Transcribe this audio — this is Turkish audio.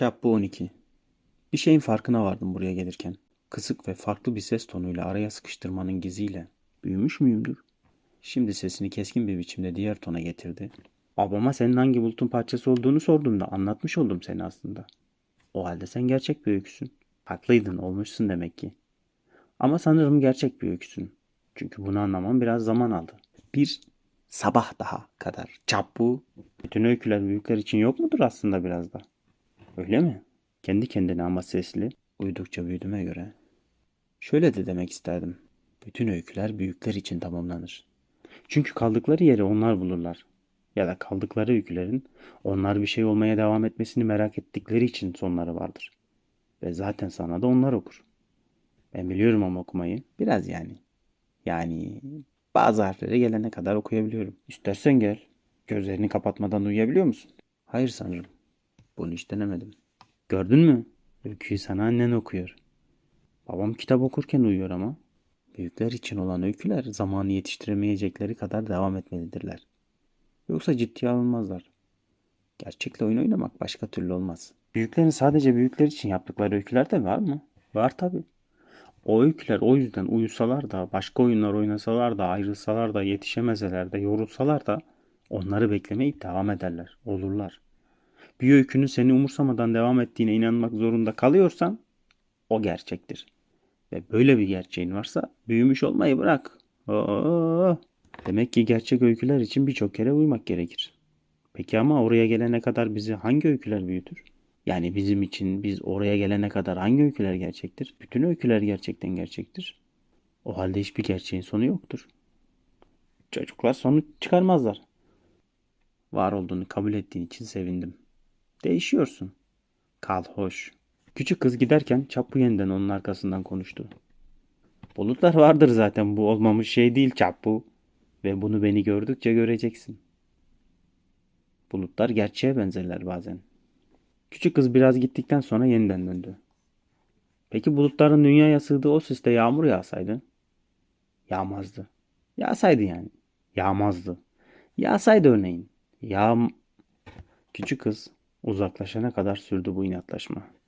Çap bu 12. Bir şeyin farkına vardım buraya gelirken. Kısık ve farklı bir ses tonuyla araya sıkıştırmanın giziyle. Büyümüş müyümdür? Şimdi sesini keskin bir biçimde diğer tona getirdi. Babama senin hangi bulutun parçası olduğunu sorduğumda anlatmış oldum seni aslında. O halde sen gerçek bir öyküsün. Haklıydın, olmuşsun demek ki. Ama sanırım gerçek bir öyküsün. Çünkü bunu anlamam biraz zaman aldı. Bir sabah daha kadar çap bu. Bütün öyküler büyükler için yok mudur aslında biraz da? Öyle mi? Kendi kendine ama sesli. Uyudukça büyüdüğüme göre. Şöyle de demek isterdim. Bütün öyküler büyükler için tamamlanır. Çünkü kaldıkları yeri onlar bulurlar. Ya da kaldıkları öykülerin onlar bir şey olmaya devam etmesini merak ettikleri için sonları vardır. Ve zaten sana da onlar okur. Ben biliyorum ama okumayı. Biraz yani. Yani bazı harflere gelene kadar okuyabiliyorum. İstersen gel. Gözlerini kapatmadan uyuyabiliyor musun? Hayır sanırım. Bunu hiç denemedim. Gördün mü? Öyküyü sana annen okuyor. Babam kitap okurken uyuyor ama. Büyükler için olan öyküler zamanı yetiştiremeyecekleri kadar devam etmelidirler. Yoksa ciddiye alınmazlar. Gerçekle oyun oynamak başka türlü olmaz. Büyüklerin sadece büyükler için yaptıkları öyküler de var mı? Var tabi. O öyküler o yüzden uyusalar da, başka oyunlar oynasalar da, ayrılsalar da, yetişemeseler de, yorulsalar da onları beklemeyip devam ederler, olurlar. Bir öykünün seni umursamadan devam ettiğine inanmak zorunda kalıyorsan o gerçektir. Ve böyle bir gerçeğin varsa büyümüş olmayı bırak. Oo. Demek ki gerçek öyküler için birçok kere uyumak gerekir. Peki ama oraya gelene kadar bizi hangi öyküler büyütür? Yani bizim için biz oraya gelene kadar hangi öyküler gerçektir? Bütün öyküler gerçekten gerçektir. O halde hiçbir gerçeğin sonu yoktur. Çocuklar sonuç çıkarmazlar. Var olduğunu kabul ettiğin için sevindim. Değişiyorsun. Kal hoş. Küçük kız giderken Çappu yeniden onun arkasından konuştu. Bulutlar vardır zaten bu olmamış şey değil Çappu. Ve bunu beni gördükçe göreceksin. Bulutlar gerçeğe benzerler bazen. Küçük kız biraz gittikten sonra yeniden döndü. Peki bulutların dünyaya sığdığı o siste yağmur yağsaydı? Yağmazdı. Yağsaydı yani. Yağmazdı. Yağsaydı örneğin. Yağm... Küçük kız uzaklaşana kadar sürdü bu inatlaşma.